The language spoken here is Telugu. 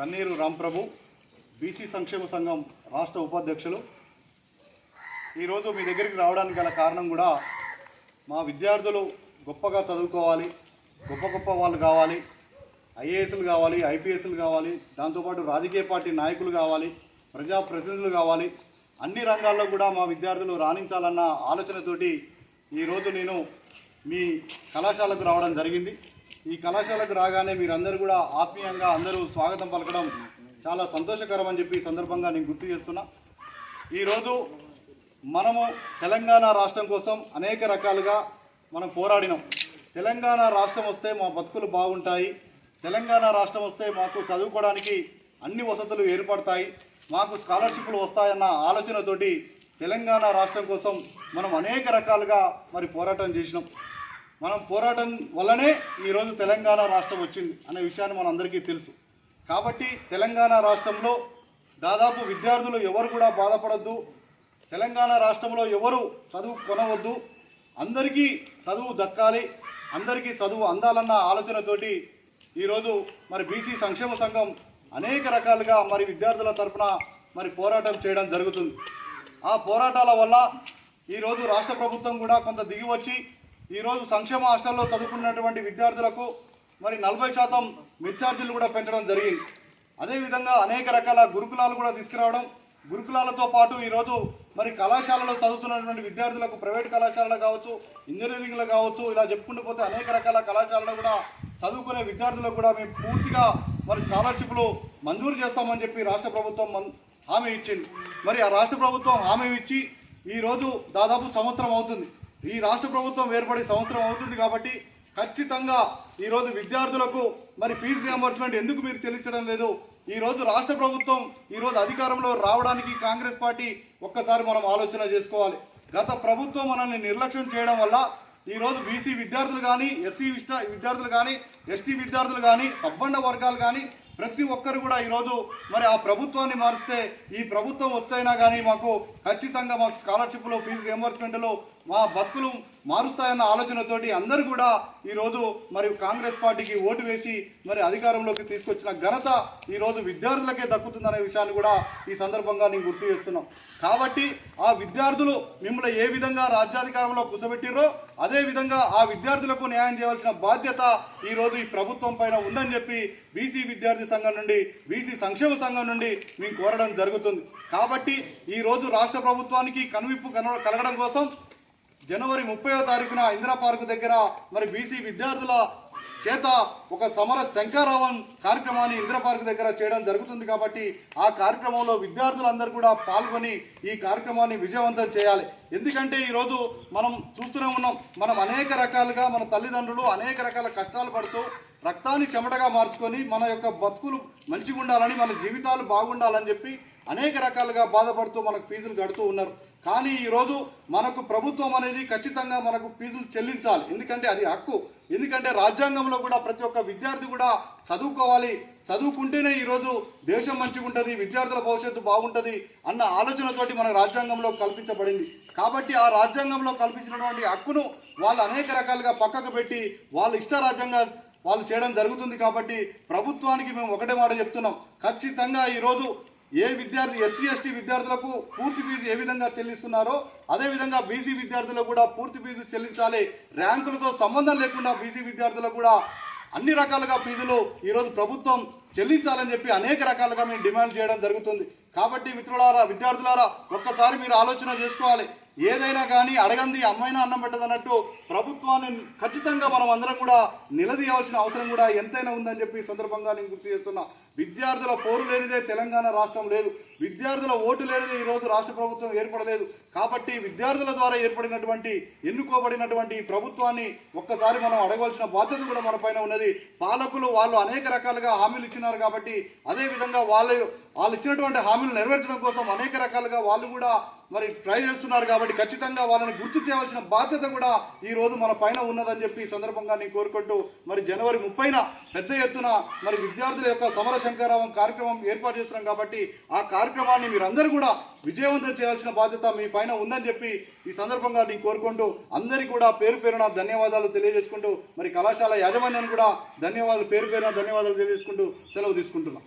కన్నీరు రాంప్రభు బీసీ సంక్షేమ సంఘం రాష్ట్ర ఉపాధ్యక్షులు. ఈరోజు మీ దగ్గరికి రావడానికి గల కారణం కూడా మా విద్యార్థులు గొప్పగా చదువుకోవాలి గొప్ప గొప్ప వాళ్ళు కావాలి ఐఏఎస్లు కావాలి ఐపీఎస్లు కావాలి దాంతోపాటు రాజకీయ పార్టీ నాయకులు కావాలి ప్రజాప్రతినిధులు కావాలి అన్ని రంగాల్లో కూడా మా విద్యార్థులు రాణించాలన్న ఆలోచనతోటి ఈరోజు నేను మీ కళాశాలకు రావడం జరిగింది. ఈ కళాశాలకు రాగానే మీరందరూ కూడా ఆత్మీయంగా అందరూ స్వాగతం పలకడం చాలా సంతోషకరం అని చెప్పి ఈ సందర్భంగా నేను గుర్తు చేస్తున్నా. ఈరోజు మనము తెలంగాణ రాష్ట్రం కోసం అనేక రకాలుగా మనం పోరాడినాం. తెలంగాణ రాష్ట్రం వస్తే మా బతుకులు బాగుంటాయి. తెలంగాణ రాష్ట్రం వస్తే మాకు చదువుకోవడానికి అన్ని వసతులు ఏర్పడతాయి. మాకు స్కాలర్షిప్లు వస్తాయన్న ఆలోచనతోటి తెలంగాణ రాష్ట్రం కోసం మనం అనేక రకాలుగా మరి పోరాటం చేసినాం. మనం పోరాటం వల్లనే ఈరోజు తెలంగాణ రాష్ట్రం వచ్చింది అనే విషయాన్ని మనందరికీ తెలుసు. కాబట్టి తెలంగాణ రాష్ట్రంలో దాదాపు విద్యార్థులు ఎవరు కూడా బాధపడద్దు. తెలంగాణ రాష్ట్రంలో ఎవరు చదువు కొనవద్దు. అందరికీ చదువు దక్కాలి. అందరికీ చదువు అందాలన్న ఆలోచనతోటి ఈరోజు మరి బీసీ సంక్షేమ సంఘం అనేక రకాలుగా మరి విద్యార్థుల తరపున మరి పోరాటం చేయడం జరుగుతుంది. ఆ పోరాటాల వల్ల ఈరోజు రాష్ట్ర ప్రభుత్వం కూడా కొంత దిగి వచ్చి ఈరోజు సంక్షేమ హాస్టల్లో చదువుకున్నటువంటి విద్యార్థులకు మరి నలభై శాతం మిడ్ కూడా పెంచడం జరిగింది. అదేవిధంగా అనేక రకాల గురుకులాలు కూడా తీసుకురావడం గురుకులాలతో పాటు ఈరోజు మరి కళాశాలలో చదువుతున్నటువంటి విద్యార్థులకు ప్రైవేట్ కళాశాలలో కావచ్చు ఇంజనీరింగ్లో కావచ్చు ఇలా చెప్పుకుంటూ పోతే అనేక రకాల కళాశాలలో కూడా చదువుకునే విద్యార్థులకు కూడా మేము పూర్తిగా మరి స్కాలర్షిప్లు మంజూరు చేస్తామని చెప్పి రాష్ట్ర ప్రభుత్వం హామీ ఇచ్చింది. మరి ఆ రాష్ట్ర ప్రభుత్వం హామీ ఇచ్చి ఈరోజు దాదాపు సంవత్సరం అవుతుంది. ఈ రాష్ట్ర ప్రభుత్వం ఏర్పడి సంవత్సరం అవుతుంది కాబట్టి ఖచ్చితంగా ఈరోజు విద్యార్థులకు మరి ఫీజు రియంబర్స్మెంట్ ఎందుకు మీరు చెల్లించడం లేదు? ఈ రోజు రాష్ట్ర ప్రభుత్వం ఈరోజు అధికారంలో రావడానికి కాంగ్రెస్ పార్టీ ఒక్కసారి మనం ఆలోచన చేసుకోవాలి. గత ప్రభుత్వం మనల్ని నిర్లక్ష్యం చేయడం వల్ల ఈరోజు బీసీ విద్యార్థులు కానీ ఎస్సీ విద్యార్థులు కానీ ఎస్టీ విద్యార్థులు కానీ సబ్బండ వర్గాలు కానీ ప్రతి ఒక్కరు కూడా ఈరోజు మరి ఆ ప్రభుత్వాన్ని మారిస్తే ఈ ప్రభుత్వం వచ్చైనా కానీ మాకు ఖచ్చితంగా మాకు స్కాలర్షిప్లు ఫీజు రియంబర్స్మెంట్లో మా బతుకులు మారుస్తాయన్న ఆలోచనతోటి అందరూ కూడా ఈరోజు మరి కాంగ్రెస్ పార్టీకి ఓటు వేసి మరి అధికారంలోకి తీసుకొచ్చిన ఘనత ఈరోజు విద్యార్థులకే దక్కుతుందనే విషయాన్ని కూడా ఈ సందర్భంగా నేను గుర్తు చేస్తున్నాం. కాబట్టి ఆ విద్యార్థులు మిమ్మల్ని ఏ విధంగా రాజ్యాధికారంలో కూర్చోబెట్టిరో అదే విధంగా ఆ విద్యార్థులకు న్యాయం చేయవలసిన బాధ్యత ఈ రోజు ఈ ప్రభుత్వం పైన ఉందని చెప్పి బీసీ విద్యార్థి సంఘం నుండి బీసీ సంక్షేమ సంఘం నుండి మేము కోరడం జరుగుతుంది. కాబట్టి ఈ రోజు రాష్ట్ర ప్రభుత్వానికి కనువిప్పు కలగడం కోసం జనవరి ముప్పైవ తారీఖున ఇందిరా పార్కు దగ్గర మరి బీసీ విద్యార్థుల చేత ఒక సమర శంకారావం కార్యక్రమాన్ని ఇందిరా పార్క్ దగ్గర చేయడం జరుగుతుంది కాబట్టి ఆ కార్యక్రమంలో విద్యార్థులందరూ కూడా పాల్గొని ఈ కార్యక్రమాన్ని విజయవంతం చేయాలి. ఎందుకంటే ఈరోజు మనం చూస్తూనే ఉన్నాం మనం అనేక రకాలుగా మన తల్లిదండ్రులు అనేక రకాల కష్టాలు పడుతూ రక్తాన్ని చెమటగా మార్చుకొని మన యొక్క బతుకులు మంచిగా ఉండాలని మన జీవితాలు బాగుండాలని చెప్పి అనేక రకాలుగా బాధపడుతూ మనకు ఫీజులు కడుతూ ఉన్నారు. కానీ ఈరోజు మనకు ప్రభుత్వం అనేది ఖచ్చితంగా మనకు ఫీజులు చెల్లించాలి. ఎందుకంటే అది హక్కు. ఎందుకంటే రాజ్యాంగంలో కూడా ప్రతి ఒక్క విద్యార్థి కూడా చదువుకోవాలి. చదువుకుంటేనే ఈరోజు దేశం మంచిగా ఉంటుంది విద్యార్థుల భవిష్యత్తు బాగుంటుంది అన్న ఆలోచనతోటి మన రాజ్యాంగంలో కల్పించబడింది. కాబట్టి ఆ రాజ్యాంగంలో కల్పించినటువంటి హక్కును వాళ్ళు అనేక రకాలుగా పక్కకు పెట్టి వాళ్ళ ఇష్ట రాజ్యాంగ వాళ్ళు చేయడం జరుగుతుంది కాబట్టి ప్రభుత్వానికి మేము ఒకటే మాట చెప్తున్నాం. ఖచ్చితంగా ఈరోజు ఏ విద్యార్థి ఎస్సీ ఎస్టీ విద్యార్థులకు పూర్తి ఫీజు ఏ విధంగా చెల్లిస్తున్నారో అదే విధంగా బీసీ విద్యార్థులకు కూడా పూర్తి ఫీజు చెల్లించాలి. ర్యాంకులతో సంబంధం లేకుండా బీసీ విద్యార్థులకు కూడా అన్ని రకాలుగా ఫీజులు ఈరోజు ప్రభుత్వం చెల్లించాలని చెప్పి అనేక రకాలుగా మేము డిమాండ్ చేయడం జరుగుతుంది. కాబట్టి మిత్రులారా విద్యార్థులారా ఒక్కసారి మీరు ఆలోచన చేసుకోవాలి. ఏదైనా కానీ అడగంది అమ్మైనా అన్నం పెట్టదన్నట్టు ప్రభుత్వాన్ని ఖచ్చితంగా మనం అందరం కూడా నిలదీయవలసిన అవసరం కూడా ఎంతైనా ఉందని చెప్పి సందర్భంగా నేను గుర్తు చేస్తున్నా. విద్యార్థుల పోరు లేనిదే తెలంగాణ రాష్ట్రం లేదు. విద్యార్థుల ఓటు లేనిదే ఈరోజు రాష్ట్ర ప్రభుత్వం ఏర్పడలేదు. కాబట్టి విద్యార్థుల ద్వారా ఏర్పడినటువంటి ఎన్నుకోబడినటువంటి ప్రభుత్వాన్ని ఒక్కసారి మనం అడగవలసిన బాధ్యత కూడా మన పైన ఉన్నది. పాలకులు వాళ్ళు అనేక రకాలుగా హామీలు ఇచ్చినారు కాబట్టి అదేవిధంగా వాళ్ళ వాళ్ళు ఇచ్చినటువంటి హామీలు నెరవేర్చడం కోసం అనేక రకాలుగా వాళ్ళు కూడా మరి ట్రై చేస్తున్నారు కాబట్టి ఖచ్చితంగా వాళ్ళని గుర్తు చేయవలసిన బాధ్యత కూడా ఈ రోజు మన పైన ఉన్నదని చెప్పి ఈ సందర్భంగా నేను కోరుకుంటూ మరి జనవరి ముప్పైన పెద్ద ఎత్తున మరి విద్యార్థుల యొక్క సమర శంకరావం కార్యక్రమం ఏర్పాటు చేస్తున్నాం కాబట్టి ఆ కార్యక్రమాన్ని మీరందరూ కూడా విజయవంతం చేయాల్సిన బాధ్యత మీ పైన ఉందని చెప్పి ఈ సందర్భంగా నేను కోరుకుంటూ అందరికీ కూడా పేరు పేరున ధన్యవాదాలు తెలియజేసుకుంటూ మరి కళాశాల యాజమాన్యాన్ని కూడా ధన్యవాదాలు పేరు పేరున ధన్యవాదాలు తెలియజేసుకుంటూ సెలవు తీసుకుంటున్నాం.